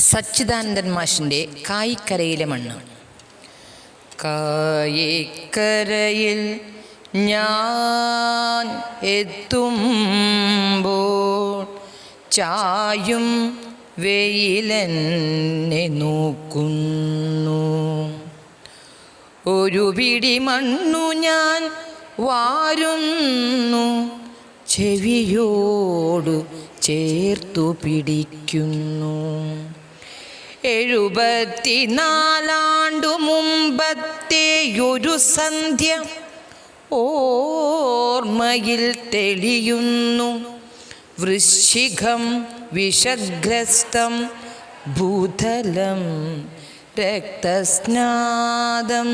സച്ചിദാനന്ദൻ മാഷിന്റെ കായിക്കരയിലെ മണ്ണ്. കായിക്കരയിൽ ഞാൻ എത്തുമ്പോൾ ചായും വെയിലെന്നെ നോക്കുന്നു. ഒരു പിടി മണ്ണു ഞാൻ വാരുന്നു ചെവിയോടു ചേർത്തു പിടിക്കുന്നു. എഴുപത്തിനാലാണ്ടു മുമ്പത്തെയൊരു സന്ധ്യ ഓർമ്മയിൽ തെളിയുന്നു. വൃശ്ചികം വിഷഗ്രസ്തം ഭൂതലം രക്തസ്നാദം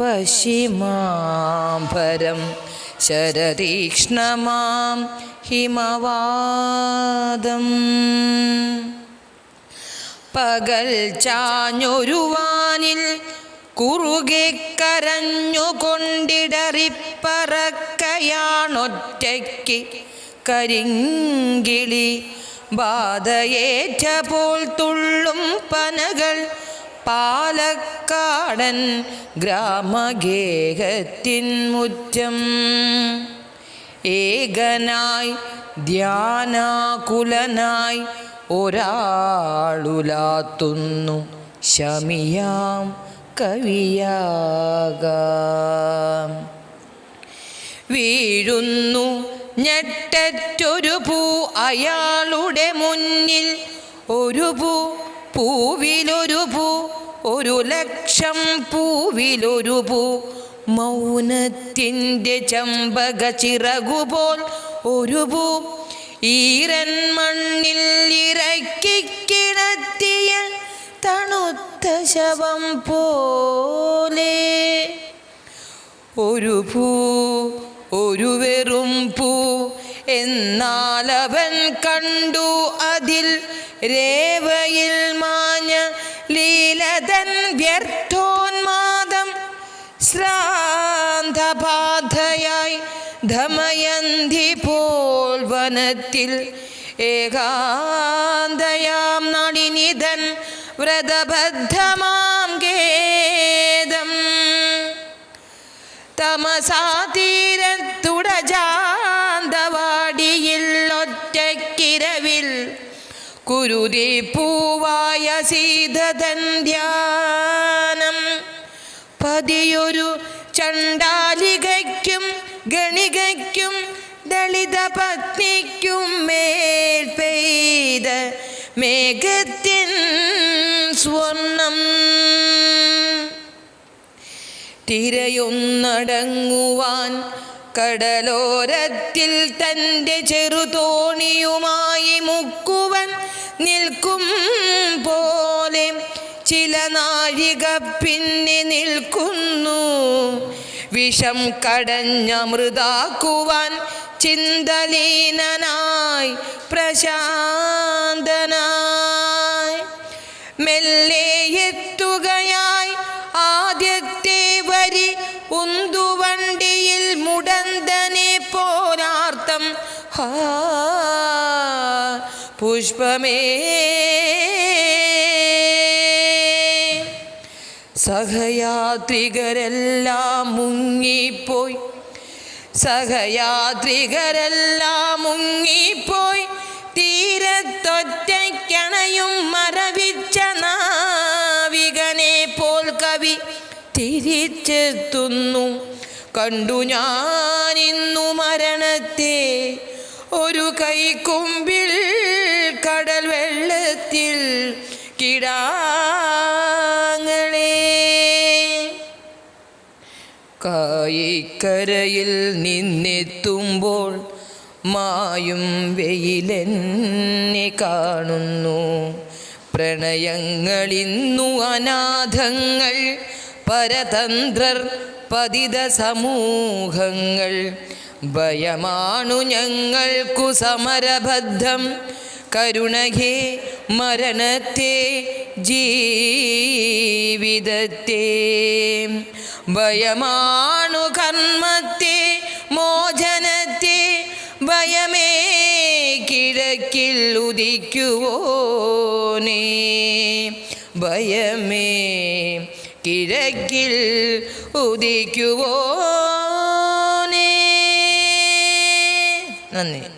പശ്ചിമാംബരം ശരതീക്ഷ്ണമാം ഹിമവാദം. പകൽ ചാഞ്ഞൊരുവാനിൽ കുറുകെ കരഞ്ഞുകൊണ്ടിടറിപ്പറക്കയാണൊറ്റയ്ക്ക് കരിങ്കിളി ബാധയേറ്റ പോൽ തുള്ളും പനകൾ പാലക്കാടൻ ഗ്രാമഗേഹത്തിൻ മുറ്റം. ഏകനായി ധ്യാനാകുലനായി ഒരാളുലാത്തുന്നു ശമിയാം കവിയാകാം. വീഴുന്നു ഞെട്ടറ്റൊരു പൂ അയാളുടെ മുന്നിൽ. ഒരു പൂ പൂവിലൊരു പൂ ഒരു ലക്ഷം പൂവിലൊരു പൂ. മൗനത്തിന്റെ ചമ്പക ചിറകുപോൽ ഒരു പൂ ഈരൻ മണ്ണിൽ ഇറക്കി കിടത്തിയ തണുത്ത ശവം പോലെ. ഒരു പൂ ഒരു വെറും പൂ എന്നാലവൻ കണ്ടു അതിൽ രേവയിൽ മാഞ്ഞ ലീലതൻ വ്യർത്ഥോന്മാദം ധമയന്തി പോൽ വനത്തിൽ ഏകാന്തയാം നളിനിതൻ വ്രതബദ്ധമാം ഖേദം തമസാതീരത്തുടജാന്തവാടിയിൽ ഒറ്റക്കിരവിൽ കുരുതി പൂവായ സീതതൻ പതിയൊരു ചണ്ടാലികയ്ക്കും ഗണികയ്ക്കും ദളിത പത്നിക്കും മേൽ പെയ്ത മേഘത്തിൻ സ്വർണം. തിരയൊന്നടങ്ങുവാൻ കടലോരത്തിൽ തന്റെ ചെറുതോണിയുമായി മുക്കുവൻ നിൽക്കും പോലെ ചില നാഴിക പിന്നെ നിൽക്കുന്നു. വിഷം കടഞ്ഞമൃതാക്കുവാൻ ചിന്തലീനനായി പ്രശാന്തനായി. മെല്ലെ എത്തുകയായി ആദ്യത്തെ വരി ഉന്തുവണ്ടിയിൽ മുടന്തനെ പോരാർത്ഥം. പുഷ്പമേ. സഹയാത്രികരെല്ലാം മുങ്ങിപ്പോയി. സഹയാത്രികരെല്ലാം മുങ്ങിപ്പോയി. തീരത്തൊറ്റയ്ക്കണയും മറവിച്ച നാവികനെ പോൽ കവി തിരിച്ചെത്തുന്നു. കണ്ടു ഞാനിന്നു മരണത്തെ. ഒരു കൈക്കുമ്പിൽ കടൽ വെള്ളത്തിൽ കിടാങ്ങളെ കായിക്കരയിൽ നിന്നെത്തുമ്പോൾ മായും വെയിലെന്നെ കാണുന്നു. പ്രണയങ്ങളിന്നു അനാഥങ്ങൾ പരതന്ത്രർ പതിത സമൂഹങ്ങൾ. ഭയമാണു ഞങ്ങൾക്കു സമരബദ്ധം. കരുണയെ മരണത്തെ ജീവിതത്തെ. ഭയമാണു കർമ്മത്തെ മോചനത്തെ ഭയമേ കിഴ കിഴക്കിൽ ഉദിക്കുവോനേ. ഭയമേ കിഴക്കിൽ ഉദിക്കുവോനേ. നന്ദി.